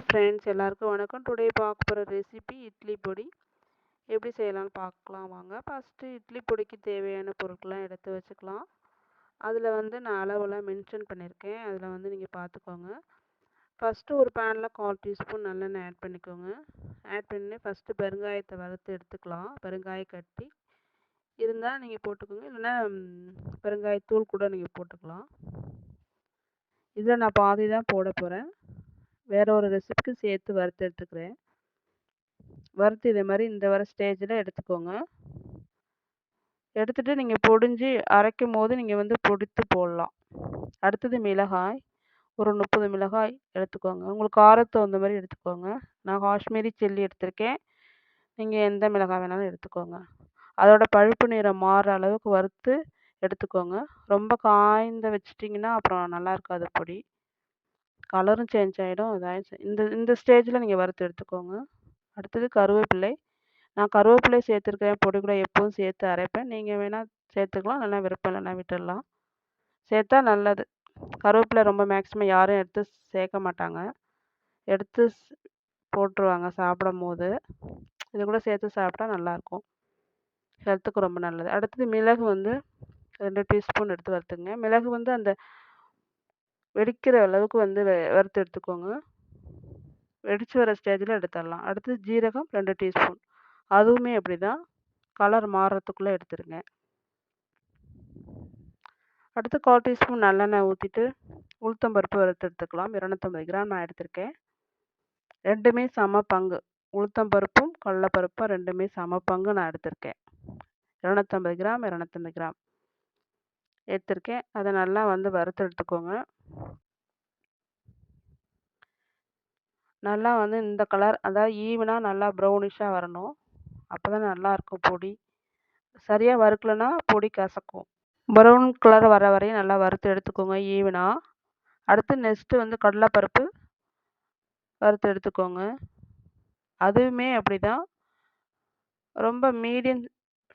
Friends எல்லாருக்கும் வணக்கம். Today பார்க்க போகிற ரெசிபி இட்லி பொடி. எப்படி செய்யலாம்னு பார்க்கலாம் வாங்க. ஃபஸ்ட்டு இட்லி பொடிக்கு தேவையான பொருட்கள்லாம் எடுத்து வச்சுக்கலாம். அதில் வந்து நான் அளவெல்லாம் மென்ஷன் பண்ணியிருக்கேன். அதில் வந்து நீங்கள் பார்த்துக்கோங்க. ஃபஸ்ட்டு ஒரு பேனில் கால் டீஸ்பூன் நல்லெண்ணெய் ஆட் பண்ணிக்கோங்க. ஆட் பண்ணி ஃபஸ்ட்டு பெருங்காயத்தை வறுத்து எடுத்துக்கலாம். பெருங்காய கட்டி இருந்தால் நீங்கள் போட்டுக்கோங்க. இல்லைன்னா பெருங்காயத்தூள் கூட நீங்கள் போட்டுக்கலாம். இதில் நான் பாதி தான் போட போகிறேன் வேறு ஒரு ரெசிபிக்கு சேர்த்து வறுத்து எடுத்துக்கிறேன். வறுத்து இதே மாதிரி இந்த வர ஸ்டேஜில் எடுத்துக்கோங்க. எடுத்துகிட்டு நீங்கள் பொடிஞ்சு அரைக்கும் போது நீங்கள் வந்து பொடித்து போடலாம். அடுத்தது மிளகாய் ஒரு முப்பது மிளகாய் எடுத்துக்கோங்க. உங்களுக்கு காரத்து தகுந்த மாதிரி எடுத்துக்கோங்க. நான் காஷ்மீரி சில்லி எடுத்திருக்கேன். நீங்கள் எந்த மிளகாய் வேணாலும் எடுத்துக்கோங்க. அதோட பழுப்பு நிறம் மாறுற அளவுக்கு வறுத்து எடுத்துக்கோங்க. ரொம்ப காய்ந்த வச்சிட்டிங்கன்னா அப்புறம் நல்லா இருக்காது பொடி. கலரும் சேஞ்ச் ஆகிடும் இதாகிடுச்சு இந்த இந்த ஸ்டேஜில் நீங்கள் வறுத்து எடுத்துக்கோங்க. அடுத்தது கருவேப்பிலை. நான் கருவேப்பிலை சேர்த்துருக்கேன் பொடி கூட எப்பவும் சேர்த்து அரைப்பேன். நீங்கள் வேணால் சேர்த்துக்கலாம் இல்லைனா விருப்பம் இல்லைனா விட்டுடலாம். சேர்த்தா நல்லது. கருவேப்பிலை ரொம்ப மேக்ஸிமம் யாரும் எடுத்து சேர்க்க மாட்டாங்க. எடுத்து போட்டுருவாங்க சாப்பிடும் போது இது கூட சேர்த்து சாப்பிட்டா நல்லாயிருக்கும். ஹெல்த்துக்கு ரொம்ப நல்லது. அடுத்தது மிளகு வந்து ரெண்டு டீஸ்பூன் எடுத்து வறுத்துங்க மிளகு வந்து அந்த வெடிக்கிற அளவுக்கு வந்து வறுத்து எடுத்துக்கோங்க. வெடித்து வர ஸ்டேஜில் எடுத்துடலாம். அடுத்து ஜீரகம் ரெண்டு டீஸ்பூன் அதுவுமே அப்படி தான் கலர் மாறுறதுக்குள்ளே எடுத்துருங்க. அடுத்து கால் டீஸ்பூன் நல்லெண்ணெய் ஊற்றிட்டு உளுத்தம்பருப்பு வறுத்து எடுத்துக்கலாம். இரநூத்தம்பது கிராம் நான் எடுத்திருக்கேன். ரெண்டுமே சம பங்கு. உளுத்தம்பருப்பும் கடலப்பருப்பும் ரெண்டுமே சம பங்கு நான் எடுத்திருக்கேன். இரநூத்தம்பது கிராம் இரநூத்தம்பது கிராம். எடுத்திருக்கேன். அதை நல்லா வந்து வறுத்து எடுத்துக்கோங்க. நல்லா வந்து இந்த கலர் அதாவது ஈவனாக நல்லா ப்ரௌனிஷாக வரணும். அப்போ தான் நல்லாயிருக்கும் பொடி. சரியாக வறுக்கலைன்னா பொடி கசக்கும். ப்ரௌன் கலர் வர வரையும் நல்லா வறுத்து எடுத்துக்கோங்க ஈவனாக அடுத்து நெக்ஸ்ட்டு வந்து கடலைப்பருப்பு வறுத்து எடுத்துக்கோங்க. அதுவுமே அப்படி தான் ரொம்ப மீடியம்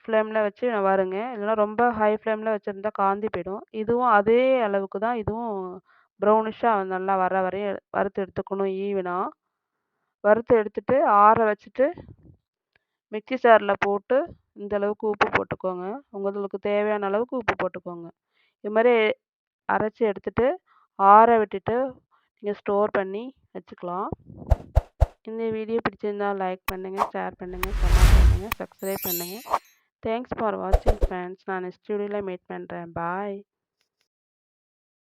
ஃப்ளேமில் வச்சு வருங்க. இல்லைனா ரொம்ப ஹை ஃப்ளேமில் வச்சுருந்தா காந்தி போயிடும். இதுவும் அதே அளவுக்கு தான் இதுவும் ப்ரௌனிஷாக நல்லா வர வரையும் வறுத்து எடுத்துக்கணும் ஈவனாக வறுத்து எடுத்துட்டு ஆற வச்சுட்டு மிக்சி சாரில் போட்டு இந்த அளவுக்கு உப்பு போட்டுக்கோங்க. உங்களுக்கு தேவையான அளவுக்கு உப்பு போட்டுக்கோங்க. இது மாதிரி அரைச்சி எடுத்துட்டு ஆற விட்டுட்டு நீங்கள் ஸ்டோர் பண்ணி வச்சுக்கலாம். இந்த வீடியோ பிடிச்சிருந்தால் லைக் பண்ணுங்கள் ஷேர் பண்ணுங்கள் கமெண்ட் பண்ணுங்கள் சப்ஸ்கிரைப் பண்ணுங்கள் தேங்க்ஸ் ஃபார் வாட்சிங் ஃப்ரெண்ட்ஸ் நான் நெக்ஸ்ட் வீடியோவில் மீட் பண்ணுறேன் பாய்